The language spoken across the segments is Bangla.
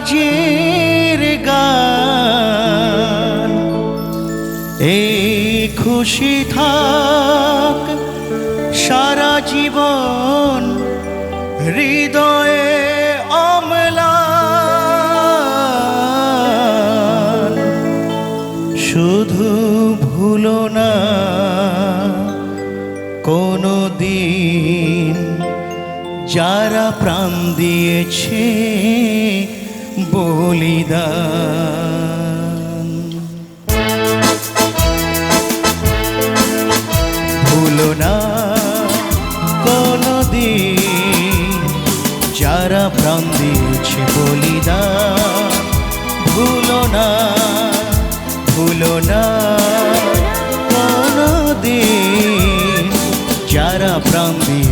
স্বরাজের গান। এই খুশি থাক সারা জীবন হৃদয়ে অম্লান শুধু ভুলো না, কোনো দিন যারা প্রাণ দিয়েছে বলিদান ভুলো না কোনো দিন যারা প্রাণ দিয়েছে বলিদান ভুলো না ভুলো না কোনো দিন যারা প্রাণ দিয়েছে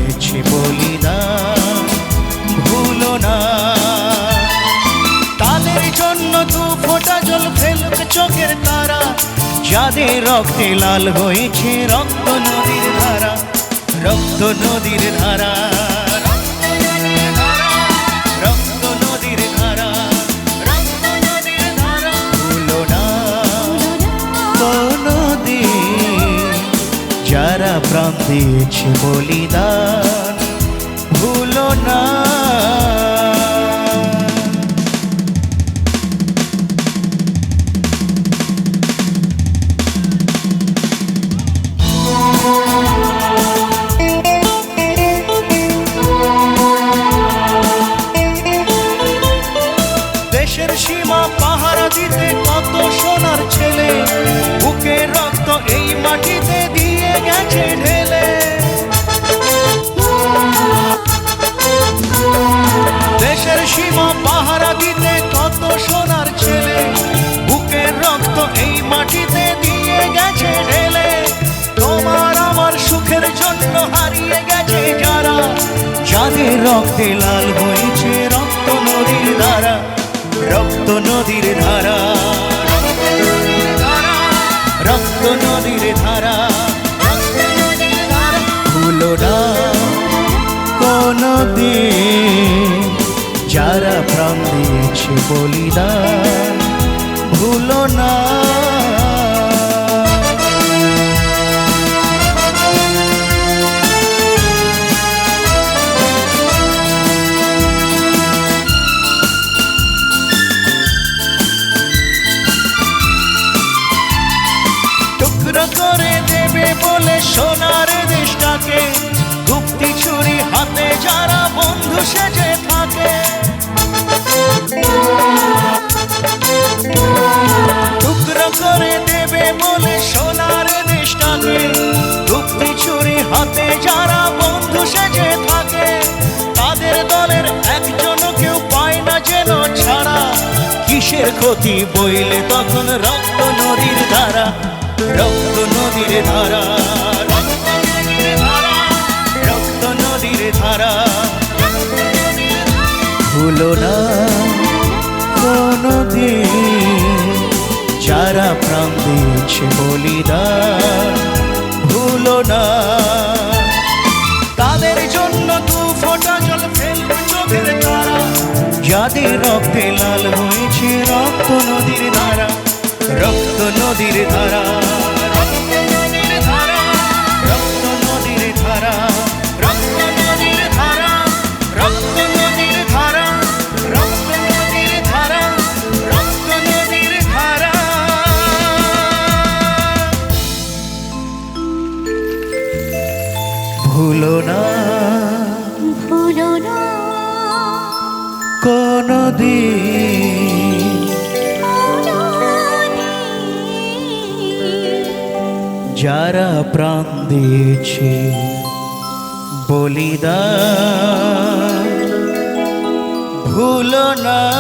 যাদের রক্তে লাল হয়েছে, রক্ত নদীর ধারা, রক্ত নদীর ধারা যারা প্রাণ দিয়েছে বলিদান, ভুলো না। দিতে কত সোনার ছেলে, বুকে রক্ত এই মাটিতে দিয়ে গেছে ঢেলে। দেশের সীমা পাহারা দিতে কত সোনার ছেলে বুকের রক্ত এই মাটিতে দিয়ে গেছে ঢেলে। তোমার আমার সুখের জন্য হারিয়ে গেছে যারা, যাদের রক্তে লাল হয়েছে রক্ত নদীর ধারা, রক্ত নদীর ধারা। দিয়েছে বলিদান ভুলো না। করে দেবে বলে সোনার হাতে যারা বন্ধু সেজে থাকে, তাদের দলের একজন কেউ পায় না যেন ছাড়া। কিসের ক্ষতি বইলে তখন রক্ত নদীর ধারা, রক্ত নদীর ধারা, রক্ত নদীর ধারা ভুলো না কোনো দিন যারা প্রাণ দিয়েছে বলিদান ভুলো না। তাদের জন্য দু ফোঁটা জল ফেলবে চোখের তারা। যাদের রক্তে লাল হয়েছে রক্ত নদীর ধারা, রক্ত নদীর ধারা। ভুলো না। ভুলো না। কোনো দিন কোনো যারা প্রাণ দিয়েছে বলিদান ভুলো না।